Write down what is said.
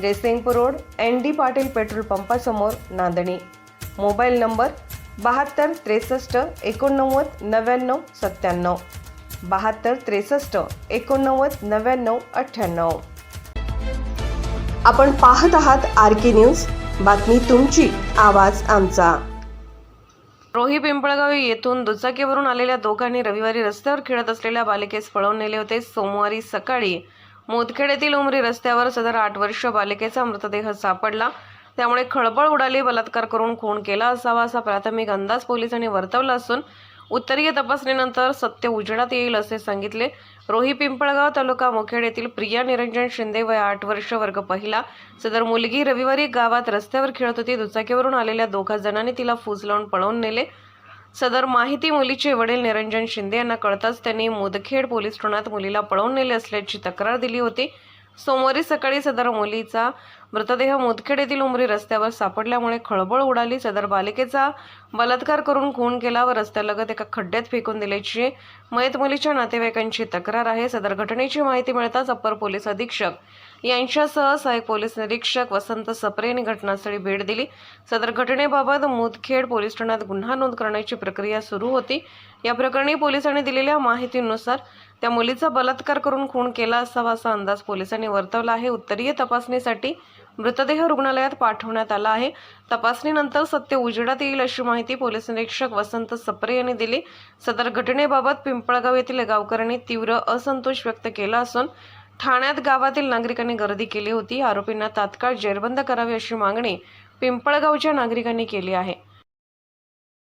Jaysingpur road N D Patil petrol पंपासमोर Nandani. Mobile number बहात्तर त्रेसष्ट एकोणनव्वद नव्याण्णव सत्त्याण्णव. बहात्तर त्रेसष्ट एकोणनव्वद नव्याण्णव अठ्ठ्याण्णव. आपण पाहत आहात आर के न्यूज. बातमी तुमची आवाज आमचा. रोही पिंपळगाव येथून दुचाकीवरून आलेल्या दोघांनी रविवारी रस्त्यावर खेळत असलेल्या बालिकेस पळवून नेले होते. सोमवारी सकाळी मोदखेड येथील उमरी रस्त्यावर सदर आठ वर्ष बालिकेचा मृतदेह सापडला. त्यामुळे खळबळ उडाली बलात्कार करून खून केला असावा असा प्राथमिक अंदाज पोलिसांनी वर्तवला असून उत्तरीय तपासणीनंतर सत्य उजेडात येईल असे सांगितले. रोही पिंपळगाव तालुका मुखेड येथील प्रिया निरंजन शिंदे वय आठ वर्ष वर्ग पहिला. सदर मुलगी रविवारी गावात रस्त्यावर खेळत होती. दुचाकीवरून आलेल्या दोघा जणांनी तिला फूस लावून पळवून नेले. सदर माहिती मुलीचे वडील निरंजन शिंदे यांना कळताच त्यांनी मुदखेड पोलीस ठाण्यात मुलीला पळवून नेले असल्याची तक्रार दिली होती. सोमवारी सकाळी सदर मुलीचा मृतदेह मुदखेड येथील उमरी रस्त्यावर सापडल्यामुळे खळबळ उडाली. सदर बालिकेचा बलात्कार करून खून केला व रस्त्यालगत एका खड्ड्यात फेकून दिल्याची मयत मुलीच्या नातेवाईकांची तक्रार आहे. सदर घटनेची माहिती मिळताच अप्पर पोलीस अधीक्षक यांच्यासह सहाय्यक पोलीस निरीक्षक वसंत सप्रे यांनी घटनास्थळी भेट दिली. सदर घटनेबाबत मुदखेड पोलीस ठाण्यात गुन्हा नोंद करण्याची प्रक्रिया सुरू होती. या प्रकरणी पोलिसांनी दिलेल्या माहितीनुसार त्या मुलीचा बलात्कार करून खून केला असावा असा अंदाज पोलिसांनी वर्तवला आहे. उत्तरीय तपासणीसाठी मृतदेह रुग्णालयात पाठवण्यात आला आहे. तपासणीनंतर सत्य उजेडात येईल अशी माहिती पोलीस निरीक्षक वसंत सप्रे यांनी दिली. सदर घटनेबाबत पिंपळगाव येथील गावकऱ्यांनी तीव्र असंतोष व्यक्त केला असून ठाण्यात गावातील नागरिकांनी गर्दी केली होती. आरोपींना तात्काळ जेरबंद करावी अशी मागणी पिंपळगावच्या नागरिकांनी केली आहे.